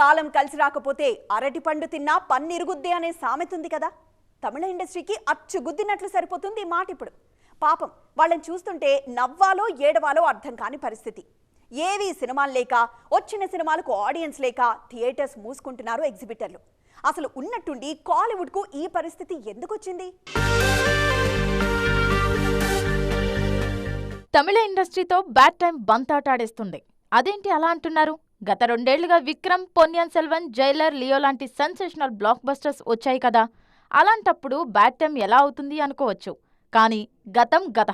కాలం కలిసి రాకపోతే అరటిపండు తిన్నా పన్నిరుగుద్ది అనే సామెతుంది కదా. తమిళ ఇండస్ట్రీకి అచ్చు గుద్దినట్లు సరిపోతుంది ఈ మాట ఇప్పుడు. పాపం వాళ్ళని చూస్తుంటే నవ్వాలో ఏడవాలో అర్థం కాని పరిస్థితి. ఏవి సినిమాలు లేక వచ్చిన సినిమాలకు ఆడియన్స్ లేక థియేటర్స్ మూసుకుంటున్నారు ఎగ్జిబిటర్లు. అసలు ఉన్నట్టుండి కాలీవుడ్కు ఈ పరిస్థితి ఎందుకు వచ్చింది తమిళ ఇండస్ట్రీతో బ్యాడ్ టైం బంతాటాడేస్తుంది. అదేంటి అలా అంటున్నారు? గత రెండేళ్ళుగా విక్రమ్ పొన్యన్ సెల్వన్ జైలర్ లియో లాంటి సెన్సేషనల్ బ్లాక్ బస్టర్స్ వచ్చాయి కదా. అలాంటప్పుడు బ్యాడ్ టైం ఎలా అవుతుంది అనుకోవచ్చు. కానీ గతం గత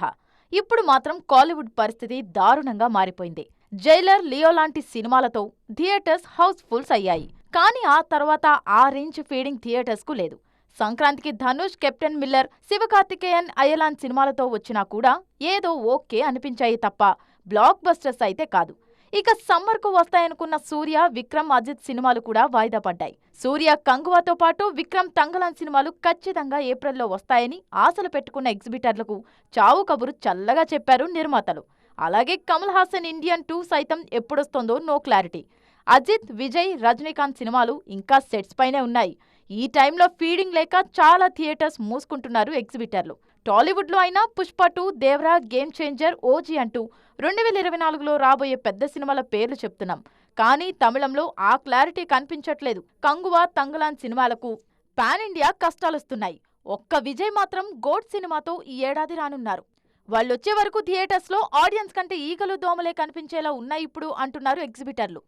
ఇప్పుడు మాత్రం కాలీవుడ్ పరిస్థితి దారుణంగా మారిపోయింది. జైలర్ లియో లాంటి సినిమాలతో థియేటర్స్ హౌస్ఫుల్స్ అయ్యాయి. కానీ ఆ తర్వాత ఆ రేంజ్ ఫీడింగ్ థియేటర్స్కు లేదు. సంక్రాంతికి ధనుష్ కెప్టెన్ మిల్లర్ శివకార్తికేయన్ అయలాన్ సినిమాలతో వచ్చినా కూడా ఏదో ఓకే అనిపించాయి తప్ప బ్లాక్ బస్టర్స్ అయితే కాదు. ఇక సమ్మర్కు వస్తాయనుకున్న సూర్య విక్రమ్ అజిత్ సినిమాలు కూడా వాయిదా పడ్డాయి. సూర్య కంగువాతో పాటు విక్రమ్ తంగలాన్ సినిమాలు ఖచ్చితంగా ఏప్రిల్లో వస్తాయని ఆశలు పెట్టుకున్న ఎగ్జిబిటర్లకు చావు కబురు చల్లగా చెప్పారు నిర్మాతలు. అలాగే కమల్ హాసన్ ఇండియన్ టూ సైతం ఎప్పుడొస్తుందో నో క్లారిటీ. అజిత్ విజయ్ రజనీకాంత్ సినిమాలు ఇంకా సెట్స్ పైనే ఉన్నాయి. ఈ టైంలో ఫీడింగ్ లేక చాలా థియేటర్స్ మూసుకుంటున్నారు ఎగ్జిబిటర్లు. టాలీవుడ్లో అయినా Pushpa two Devara Game Changer OG అంటూ రెండు వేల ఇరవై నాలుగులో రాబోయే పెద్ద సినిమాల పేర్లు చెప్తున్నాం. కానీ తమిళంలో ఆ క్లారిటీ కనిపించట్లేదు. కంగువా తంగలాన్ సినిమాలకు పాన్ ఇండియా కష్టాలొస్తున్నాయి. ఒక్క విజయ్ మాత్రం గోడ్ సినిమాతో ఈ ఏడాది రానున్నారు. వాళ్ళొచ్చే వరకు థియేటర్స్లో ఆడియన్స్ కంటే ఈగలు దోమలే కనిపించేలా ఉన్నాయి ఇప్పుడు అంటున్నారు ఎగ్జిబిటర్లు.